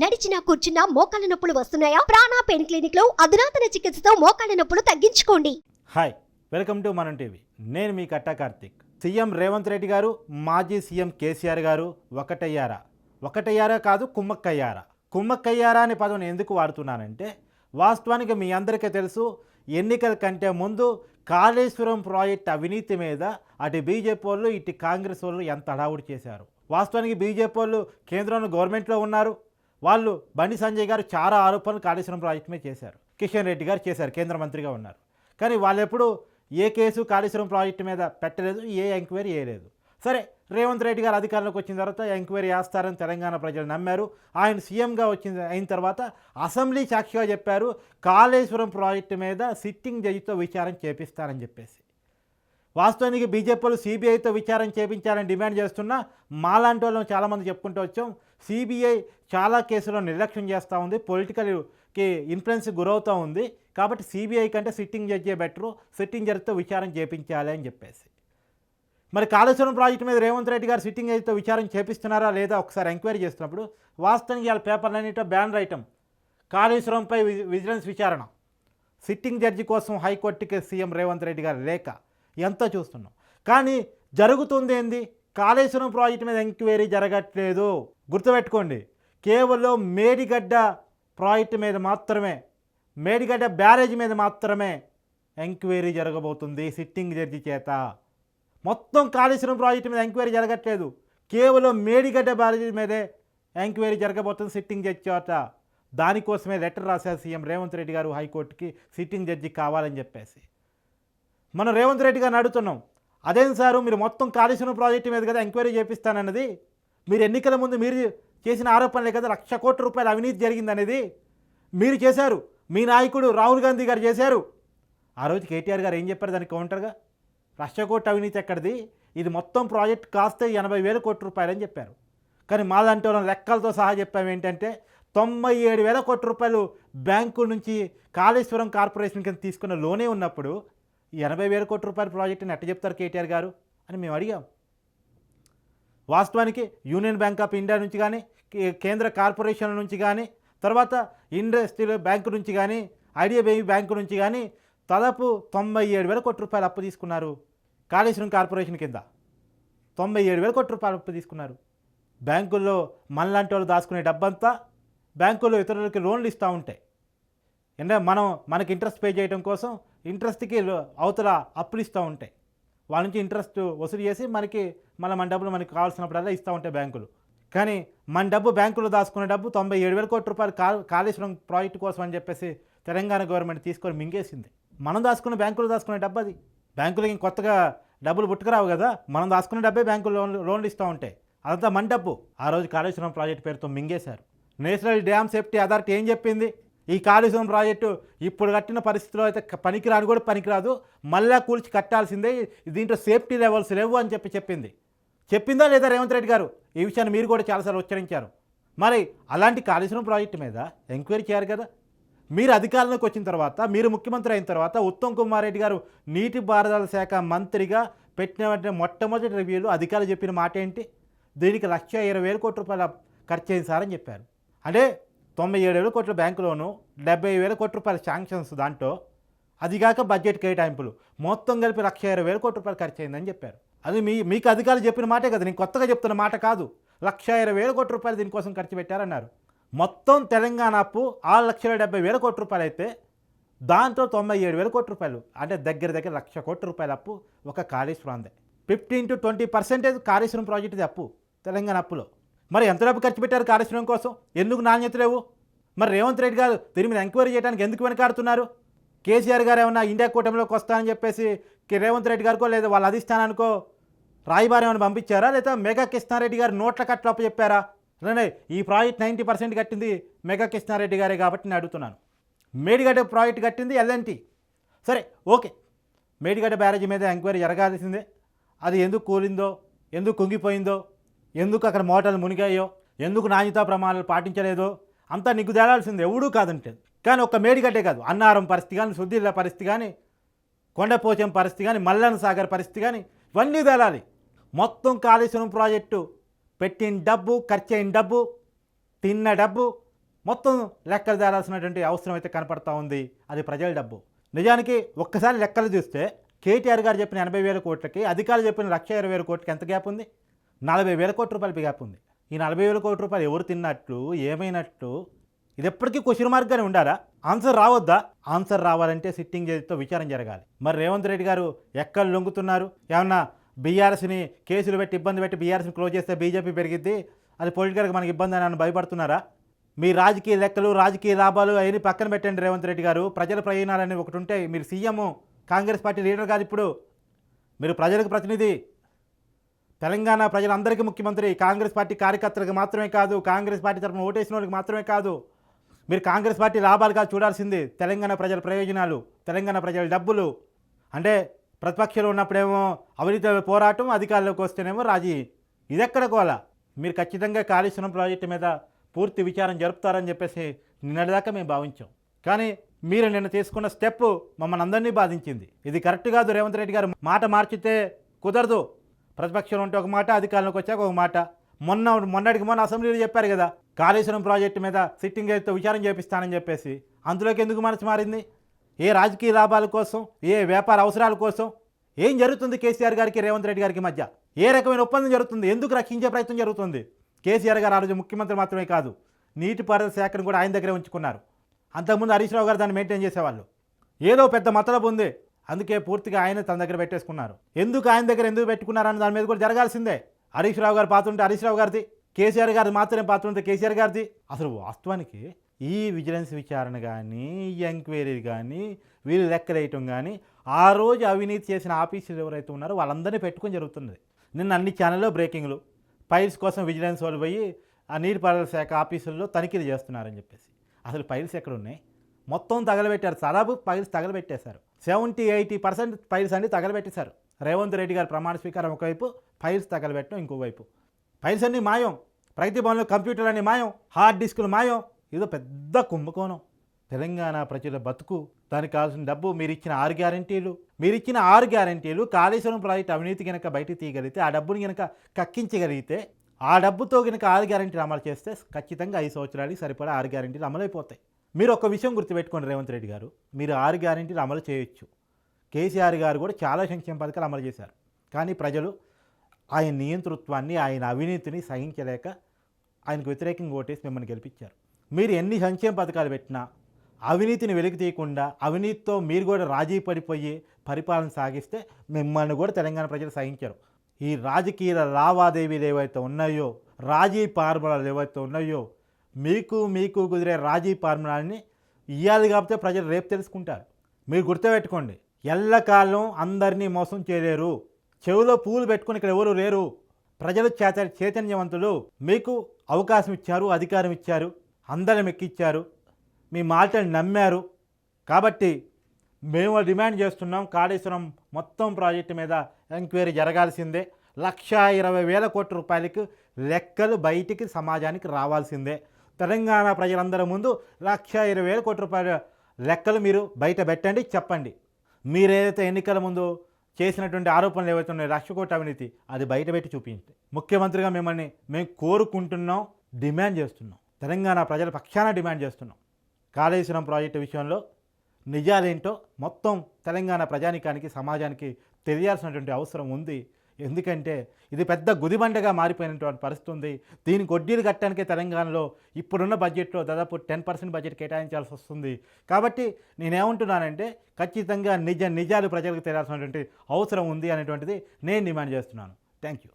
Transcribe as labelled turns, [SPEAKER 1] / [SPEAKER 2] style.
[SPEAKER 1] నడిచినా కూర్చున్నా మోకాళ్ళ నొప్పులు వస్తున్నాయా? ప్రాణా పెయిన్ క్లినిక్లో అధునాతన చికిత్సతో మోకాళ్ళ నొప్పులు తగ్గించుకోండి.
[SPEAKER 2] Hi welcome to Manam TV. నేను మీ కట్టా కార్తిక్. సీఎం రేవంత్ రెడ్డి గారు మాజీ సీఎం కేసీఆర్ గారు ఒకటయ్యారా? ఒకటయ్యారా కాదు కుమ్మక్కయ్యారా? కుమ్మక్కయ్యారా అనే పదం ఎందుకు వాడుతున్నానంటే వాస్తవానికి మీ అందరికీ తెలుసు ఎన్నికల కంటే ముందు కాళేశ్వరం ప్రాజెక్ట్ అవినీతి మీద అటు బీజేపీ వాళ్ళు ఇటు కాంగ్రెస్ వాళ్ళు ఎంత హడావుడి చేశారు. వాస్తవానికి బీజేపీ వాళ్ళు కేంద్రంలో గవర్నమెంట్లో ఉన్నారు వాళ్ళు బండి సంజయ్ గారు చాలా ఆరోపణలు కాళేశ్వరం ప్రాజెక్టు మీద చేశారు. కిషన్ రెడ్డి గారు చేశారు కేంద్ర మంత్రిగా ఉన్నారు. కానీ వాళ్ళు ఎప్పుడు ఏ కేసు కాళేశ్వరం ప్రాజెక్టు మీద పెట్టలేదు ఏ ఎంక్వైరీ చేయలేదు. సరే రేవంత్ రెడ్డి గారు అధికారంలోకి వచ్చిన తర్వాత ఎంక్వైరీ చేస్తారని తెలంగాణ ప్రజలు నమ్మారు. ఆయన సీఎంగా వచ్చిన అయిన తర్వాత అసెంబ్లీ సాక్షిగా చెప్పారు కాళేశ్వరం ప్రాజెక్టు మీద సిట్టింగ్ జడ్జితో విచారణ చేపిస్తారని చెప్పేసి. వాస్తవానికి బీజేపీలు సిబిఐతో విచారణ చేపించాలని డిమాండ్ చేస్తున్నా మాలాంటి వాళ్ళం చాలామంది చెప్పుకుంటూ వచ్చాం. సిబిఐ చాలా కేసులో నిర్లక్ష్యం చేస్తూ ఉంది. పొలిటికల్కి ఇన్ఫ్లుయెన్స్ గురవుతూ ఉంది. కాబట్టి సిబిఐ కంటే సిట్టింగ్ జడ్జే బెటరు. సిట్టింగ్ జడ్జితో విచారణ చేపించాలి అని చెప్పేసి. మరి కాళేశ్వరం ప్రాజెక్టు మీద రేవంత్ రెడ్డి గారు సిట్టింగ్ జడ్జితో విచారణ చేపిస్తున్నారా లేదా ఒకసారి ఎంక్వైరీ చేస్తున్నప్పుడు వాస్తవానికి వాళ్ళ పేపర్లన్నింటిలో బ్యాన్ రాయటం కాళేశ్వరంపై విజిలెన్స్ విచారణ. సిట్టింగ్ జడ్జి కోసం హైకోర్టుకి సీఎం రేవంత్ రెడ్డి గారు లేఖ. ఎంత చూస్తున్నాం. కానీ జరుగుతుంది ఏంది? కాళేశ్వరం ప్రాజెక్టు మీద ఎంక్వైరీ జరగట్లేదు. గుర్తుపెట్టుకోండి కేవలం మేడిగడ్డ ప్రాజెక్టు మీద మాత్రమే మేడిగడ్డ బ్యారేజ్ మీద మాత్రమే ఎంక్వైరీ జరగబోతుంది సిట్టింగ్ జడ్జి చేత. మొత్తం కాళేశ్వరం ప్రాజెక్టు మీద ఎంక్వైరీ జరగట్లేదు. కేవలం మేడిగడ్డ బ్యారేజ్ మీదే ఎంక్వైరీ జరగబోతుంది సిట్టింగ్ జడ్జి చేత. దానికోసమే లెటర్ రాశారు సీఎం రేవంత్ రెడ్డి గారు హైకోర్టుకి సిట్టింగ్ జడ్జి కావాలని చెప్పేసి. మనం రేవంత్ రెడ్డి గారిని అడుగుతున్నాం అదేం సారు మీరు మొత్తం కాళేశ్వరం ప్రాజెక్టు మీద కదా ఎంక్వైరీ చేపిస్తానన్నది? మీరు ఎన్నికల ముందు మీరు చేసిన ఆరోపణలే కదా లక్ష కోట్ల రూపాయల అవినీతి జరిగిందనేది? మీరు చేశారు మీ నాయకుడు రాహుల్ గాంధీ గారు చేశారు. ఆ రోజు కేటీఆర్ గారు ఏం చెప్పారు దానికి కౌంటర్గా? లక్ష కోట్ల అవినీతి ఎక్కడిది? ఇది మొత్తం ప్రాజెక్ట్ కాస్తే ఎనభై వేల కోట్ల రూపాయలని చెప్పారు. కానీ మా దాంట్లో లెక్కలతో సహా చెప్పాము ఏంటంటే తొంభై ఏడు వేల కోట్ల రూపాయలు బ్యాంకు నుంచి కాళేశ్వరం కార్పొరేషన్ కింద తీసుకున్న లోనే ఉన్నప్పుడు ఈ ఎనభై వేల కోట్ల రూపాయల ప్రాజెక్టుని ఎట్ట చెప్తారు కేటీఆర్ గారు అని మేము అడిగాం. వాస్తవానికి యూనియన్ బ్యాంక్ ఆఫ్ ఇండియా నుంచి కానీ కే- కేంద్ర కార్పొరేషన్ల నుంచి కానీ తర్వాత ఇండస్ట్రియల్ బ్యాంకు నుంచి కానీ ఐడియాబేబీ బ్యాంకు నుంచి కానీ దాదాపు తొంభై ఏడు వేల కోట్ల రూపాయలు అప్పు తీసుకున్నారు కాళేశ్వరం కార్పొరేషన్ కింద. తొంభై ఏడు వేల కోట్ల రూపాయలు అప్పు తీసుకున్నారు. బ్యాంకుల్లో మనలాంటి వాళ్ళు దాచుకునే డబ్బంతా బ్యాంకుల్లో ఇతరులకి లోన్లు ఇస్తూ ఉంటాయి. అంటే మనం మనకి ఇంట్రెస్ట్ పే చేయడం కోసం ఇంట్రెస్ట్కి అవతల అప్పులు ఇస్తూ ఉంటాయి. వాళ్ళ నుంచి ఇంట్రెస్ట్ వసూలు చేసి మనకి మళ్ళీ మన డబ్బులు మనకి కావాల్సినప్పుడల్లా ఇస్తూ ఉంటాయి బ్యాంకులు. కానీ మన డబ్బు బ్యాంకులో దాచుకునే డబ్బు తొంభై ఏడు వేల కోట్ల రూపాయలు కా కాళేశ్వరం ప్రాజెక్టు కోసం అని చెప్పేసి తెలంగాణ గవర్నమెంట్ తీసుకొని మింగేసింది. మనం దాచుకున్న బ్యాంకులో దాచుకునే డబ్బు అది. బ్యాంకులకి కొత్తగా డబ్బులు పుట్టుకురావు కదా మనం దాచుకునే డబ్బే బ్యాంకులు లోన్లు లోన్లు ఇస్తూ ఉంటాయి. అదంతా మన డబ్బు. ఆ రోజు కాళేశ్వరం ప్రాజెక్టు పేరుతో మింగేశారు. నేషనల్ డ్యామ్ సేఫ్టీ అథారిటీ ఏం చెప్పింది? ఈ కాళేశ్వరం ప్రాజెక్టు ఇప్పుడు కట్టిన పరిస్థితిలో అయితే పనికిరాని కూడా పనికిరాదు. మళ్ళా కూల్చి కట్టాల్సిందే. దీంట్లో సేఫ్టీ లెవెల్స్ లేవు అని చెప్పి చెప్పింది. చెప్పిందా లేదా రేవంత్ రెడ్డి గారు? ఈ విషయాన్ని మీరు కూడా చాలాసార్లు ఉచ్చరించారు. మరి అలాంటి కాళేశ్వరం ప్రాజెక్టు మీద ఎంక్వైరీ చేయాలి కదా. మీరు అధికారంలోకి వచ్చిన తర్వాత మీరు ముఖ్యమంత్రి అయిన తర్వాత ఉత్తమ్ కుమార్ రెడ్డి గారు నీటి పారుదల శాఖ మంత్రిగా పెట్టిన వెంటనే మొట్టమొదటి రివ్యూలో అధికారులు చెప్పిన మాట ఏంటి? దీనికి లక్ష ఇరవై వేల కోట్ల రూపాయల ఖర్చు అయింది సార్ అని చెప్పారు. అంటే తొంభై ఏడు వేల కోట్ల బ్యాంకులోను డెబ్బై వేల కోట్ల రూపాయల శాంక్షన్స్ దాంట్లో. అదిగాక బడ్జెట్ కేటాయింపులు. మొత్తం కలిపి లక్ష ఇరవై వేల కోట్ల రూపాయలు ఖర్చు అయిందని చెప్పారు. అది మీ మీకు అధికారులు చెప్పిన మాటే కదా నేను కొత్తగా చెప్తున్న మాట కాదు. లక్ష ఇరవై వేల కోట్ల రూపాయలు దీనికోసం ఖర్చు పెట్టారన్నారు. మొత్తం తెలంగాణ అప్పు ఆరు లక్షల డెబ్బై వేల కోట్ల రూపాయలు అయితే దాంట్లో తొంభై ఏడు వేల కోట్ల రూపాయలు. అంటే దగ్గర దగ్గర లక్ష కోట్ల రూపాయల అప్పు ఒక కాళేశ్వరందే. Fifteen to twenty percentage Kaleshwaram ప్రాజెక్టుది అప్పు తెలంగాణ అప్పులో. మరి ఎంత డబ్బు ఖర్చు పెట్టారు కార్యశ్రమం కోసం? ఎందుకు నాణ్యత లేవు? మరి రేవంత్ రెడ్డి గారు దీని మీద ఎంక్వైరీ చేయడానికి ఎందుకు వెనకాడుతున్నారు? కేసీఆర్ గారు ఏమన్నా ఇండియా కూటమిలోకి వస్తానని చెప్పేసి రేవంత్ రెడ్డి గారికో లేదా వాళ్ళ అధిష్టానానికో రాయబారి ఏమైనా పంపించారా? లేదా మెగా కృష్ణారెడ్డి గారు నోట్ల కట్ల అప్ప చెప్పారా రండి ఈ ప్రాజెక్ట్ నైంటీ పర్సెంట్ కట్టింది మెగా కృష్ణారెడ్డి గారే కాబట్టి నేను అడుగుతున్నాను. మేడిగడ్డ ప్రాజెక్ట్ కట్టింది ఎల్ఎన్టీ. సరే ఓకే. మేడిగడ్డ బ్యారేజ్ మీద ఎంక్వైరీ జరగాల్సిందే. అది ఎందుకు కూలిందో ఎందుకు కుంగిపోయిందో ఎందుకు అక్కడ మోటార్లు మునిగాయో? ఎందుకు నాణ్యతా ప్రమాణాలు పాటించలేదో? అంతా నీకు తేలాల్సింది. ఎవడూ కాదంటే. కానీ ఒక్క మేడిగడ్డే కాదు. అన్నారం పరిస్థితి కానీ సుద్దిల్ల పరిస్థితి కానీ కొండపోచం పరిస్థితి కానీ మల్లన్న సాగర్ పరిస్థితి కానీ ఇవన్నీ తేలాలి. మొత్తం కాళేశ్వరం ప్రాజెక్టు. పెట్టిన డబ్బు ఖర్చు అయిన డబ్బు తిన్న డబ్బు మొత్తం లెక్కలు తేలాల్సినటువంటి అవసరం అయితే కనపడతా ఉంది. అది ప్రజల డబ్బు. నిజానికి ఒక్కసారి లెక్కలు చూస్తే కేటీఆర్ గారు చెప్పిన ఎనభై వేల కోట్లకి అధికారులు చెప్పిన లక్ష ఇరవై వేల కోట్లకి ఎంత గ్యాప్ ఉంది? నలభై వేల కోట్ల రూపాయల గ్యాప్ ఉంది. ఈ నలభై వేల కోట్ల రూపాయలు ఎవరు తిన్నట్లు ఏమైనట్లు ఇది ఎప్పటికీ క్వశ్చన్ మార్క్గానే ఉండాలా? ఆన్సర్ రావద్దా? ఆన్సర్ రావాలంటే సిట్టింగ్ జడ్జితో విచారం జరగాలి. మరి రేవంత్ రెడ్డి గారు ఎక్కడ లొంగుతున్నారు? ఏమన్నా బీఆర్ఎస్ని కేసులు పెట్టి ఇబ్బంది పెట్టి బీఆర్ఎస్ని క్లోజ్ చేస్తే బీజేపీ పెరిగిద్ది? అది పొలిటికల్గా మనకి ఇబ్బంది అని అని భయపడుతున్నారా? మీ రాజకీయ లెక్కలు రాజకీయ లాభాలు అవన్నీ పక్కన పెట్టండి రేవంత్ రెడ్డి గారు. ప్రజల ప్రయోజనాలు అనేవి ఒకటి ఉంటే మీరు సీఎం కాంగ్రెస్ పార్టీ లీడర్ కాదు ఇప్పుడు. మీరు ప్రజలకు ప్రతినిధి. తెలంగాణ ప్రజలందరికీ ముఖ్యమంత్రి కాంగ్రెస్ పార్టీ కార్యకర్తలకు మాత్రమే కాదు కాంగ్రెస్ పార్టీ తరఫున ఓటేసిన వాళ్ళకి మాత్రమే కాదు మీరు కాంగ్రెస్ పార్టీ లాభాలు కాదు చూడాల్సింది తెలంగాణ ప్రజల ప్రయోజనాలు తెలంగాణ ప్రజల డబ్బులు. అంటే ప్రతిపక్షంలో ఉన్నప్పుడేమో అవినీతి పోరాటం అధికారంలోకి వస్తేనేమో రాజీ. ఇదెక్కడ కోలా మీరు ఖచ్చితంగా కాళేశ్వరం ప్రాజెక్టు మీద పూర్తి విచారం జరుపుతారని చెప్పేసి నిన్నటిదాకా మేము భావించాం. కానీ మీరు నిన్న తీసుకున్న స్టెప్ మమ్మల్ని అందరినీ బాధించింది. ఇది కరెక్ట్ కాదు రేవంత్ రెడ్డి గారు మాట మార్చితే కుదరదు. ప్రతిపక్షంలో ఉంటే ఒక మాట అధికారంలోకి వచ్చాక ఒక మాట. మొన్న మొన్నటికి మొన్న అసెంబ్లీలో చెప్పారు కదా కాళేశ్వరం ప్రాజెక్టు మీద సిట్టింగ్ అయితే విచారం చేపిస్తానని చెప్పేసి. అందులోకి ఎందుకు మనసు మారింది? ఏ రాజకీయ లాభాల కోసం ఏ వ్యాపార అవసరాల కోసం? ఏం జరుగుతుంది కేసీఆర్ గారికి రేవంత్ రెడ్డి గారికి మధ్య? ఏ రకమైన ఒప్పందం జరుగుతుంది? ఎందుకు రక్షించే ప్రయత్నం జరుగుతుంది? కేసీఆర్ గారు ఆ రోజు ముఖ్యమంత్రి మాత్రమే కాదు నీటిపారుదల శాఖను కూడా ఆయన దగ్గరే ఉంచుకున్నారు. అంతకుముందు హరీష్ రావు గారు దాన్ని మెయింటైన్ చేసేవాళ్ళు. ఏదో పెద్ద మతలబు ఉంది. అందుకే పూర్తిగా ఆయన తన దగ్గర పెట్టేసుకున్నారు. ఎందుకు ఆయన దగ్గర ఎందుకు పెట్టుకున్నారని దాని మీద కూడా జరగాల్సిందే. హరీష్ రావు గారు పాత్ర ఉంటే హరీష్ రావు గారిది కేసీఆర్ గారి మాత్రమే పాత్ర ఉంటే కేసీఆర్ గారిది. అసలు వాస్తవానికి ఈ విజిలెన్స్ విచారణ కానీ ఈ ఎంక్వైరీ కానీ వీళ్ళు లెక్కలేయటం కానీ ఆ రోజు అవినీతి చేసిన ఆఫీసులు ఎవరైతే ఉన్నారో వాళ్ళందరినీ పెట్టుకొని జరుగుతున్నది. నిన్న అన్ని ఛానల్లో బ్రేకింగ్లు ఫైల్స్ కోసం విజిలెన్స్ వాళ్ళు పోయి ఆ నీటిపారుదల శాఖ ఆఫీసుల్లో తనిఖీలు చేస్తున్నారని చెప్పేసి. అసలు ఫైల్స్ ఎక్కడ ఉన్నాయి మొత్తం తగలబెట్టారు. సరాబు ఫైల్స్ తగలబెట్టేశారు. సెవెంటీ ఎయిటీ పర్సెంట్ ఫైల్స్ అన్ని తగలబెట్టేశారు. రేవంత్ రెడ్డి గారు ప్రమాణ స్వీకారం ఒకవైపు ఫైల్స్ తగలబెట్టడం ఇంకోవైపు. ఫైల్స్ అన్నీ మాయం. ప్రగతి భవన్లో కంప్యూటర్లు అన్ని మాయం. హార్డ్ డిస్కులు మాయం. ఇదో పెద్ద కుంభకోణం. తెలంగాణ ప్రజల బతుకు దానికి కావాల్సిన డబ్బు మీరు ఇచ్చిన ఆరు గ్యారంటీలు. మీరు ఇచ్చిన ఆరు గ్యారంటీలు కాళేశ్వరం ప్రాజెక్ట్ అవినీతి కనుక బయటికి తీయగలిగితే ఆ డబ్బుని కనుక కక్కించగలిగితే ఆ డబ్బుతో కనుక ఆరు గ్యారంటీలు అమలు చేస్తే ఖచ్చితంగా ఐదు సంవత్సరాలకి సరిపడా ఆరు గ్యారంటీలు అమలైపోతాయి. మీరు ఒక విషయం గుర్తుపెట్టుకోండి రేవంత్ రెడ్డి గారు. మీరు ఆరు గ్యారంటీలు అమలు చేయొచ్చు. కేసీఆర్ గారు కూడా చాలా సంక్షేమ పథకాలు అమలు చేశారు. కానీ ప్రజలు ఆయన నియంతృత్వాన్ని ఆయన అవినీతిని సహించలేక ఆయనకు వ్యతిరేకంగా ఓటేసి మిమ్మల్ని గెలిపించారు. మీరు ఎన్ని సంక్షేమ పథకాలు పెట్టినా అవినీతిని వెలికి తీయకుండా అవినీతితో మీరు కూడా రాజీ పడిపోయి పరిపాలన సాగిస్తే మిమ్మల్ని కూడా తెలంగాణ ప్రజలు సహించారు. ఈ రాజకీయ లావాదేవీలు ఏవైతే ఉన్నాయో రాజీ పార్బలాలు ఏవైతే ఉన్నాయో మీకు మీకు కుదిరే రాజీ ఫార్ములాని ఇవ్వాలి కాకపోతే ప్రజలు రేపు తెలుసుకుంటారు. మీరు గుర్తుపెట్టుకోండి ఎల్లకాలం అందరినీ మోసం చేయలేరు. చెవిలో పూలు పెట్టుకుని ఇక్కడ ఎవరు లేరు. ప్రజలు చేత చైతన్యవంతులు. మీకు అవకాశం ఇచ్చారు అధికారం ఇచ్చారు అందరం ఎక్కిచ్చారు మీ మాటలు నమ్మారు. కాబట్టి మేము డిమాండ్ చేస్తున్నాం కాళేశ్వరం మొత్తం ప్రాజెక్టు మీద ఎంక్వైరీ జరగాల్సిందే. లక్ష ఇరవై వేల కోట్ల రూపాయలకు లెక్కలు బయటికి సమాజానికి రావాల్సిందే. తెలంగాణ ప్రజలందరి ముందు లక్ష ఇరవై వేల కోట్ల రూపాయల లెక్కలు మీరు బయట పెట్టండి చెప్పండి. మీరేదైతే ఎన్నికల ముందు చేసినటువంటి ఆరోపణలు ఏవైతే ఉన్నాయో లక్ష కోట్ల అవినీతి అది బయట పెట్టి చూపించండి. ముఖ్యమంత్రిగా మిమ్మల్ని మేము కోరుకుంటున్నాం డిమాండ్ చేస్తున్నాం. తెలంగాణ ప్రజల పక్షాన డిమాండ్ చేస్తున్నాం. కాళేశ్వరం ప్రాజెక్టు విషయంలో నిజాలేంటో మొత్తం తెలంగాణ ప్రజానికానికి సమాజానికి తెలియాల్సినటువంటి అవసరం ఉంది. ఎందుకంటే ఇది పెద్ద గుదిబండగా మారిపోయినటువంటి పరిస్థితి ఉంది. దీనికి వడ్డీలు కట్టడానికి తెలంగాణలో ఇప్పుడున్న బడ్జెట్లో దాదాపు టెన్ పర్సెంట్ బడ్జెట్ కేటాయించాల్సి వస్తుంది. కాబట్టి నేనేమంటున్నానంటే ఖచ్చితంగా నిజ నిజాలు ప్రజలకు తెలియాల్సినటువంటి అవసరం ఉంది అనేటువంటిది నేను డిమాండ్ చేస్తున్నాను. Thank you.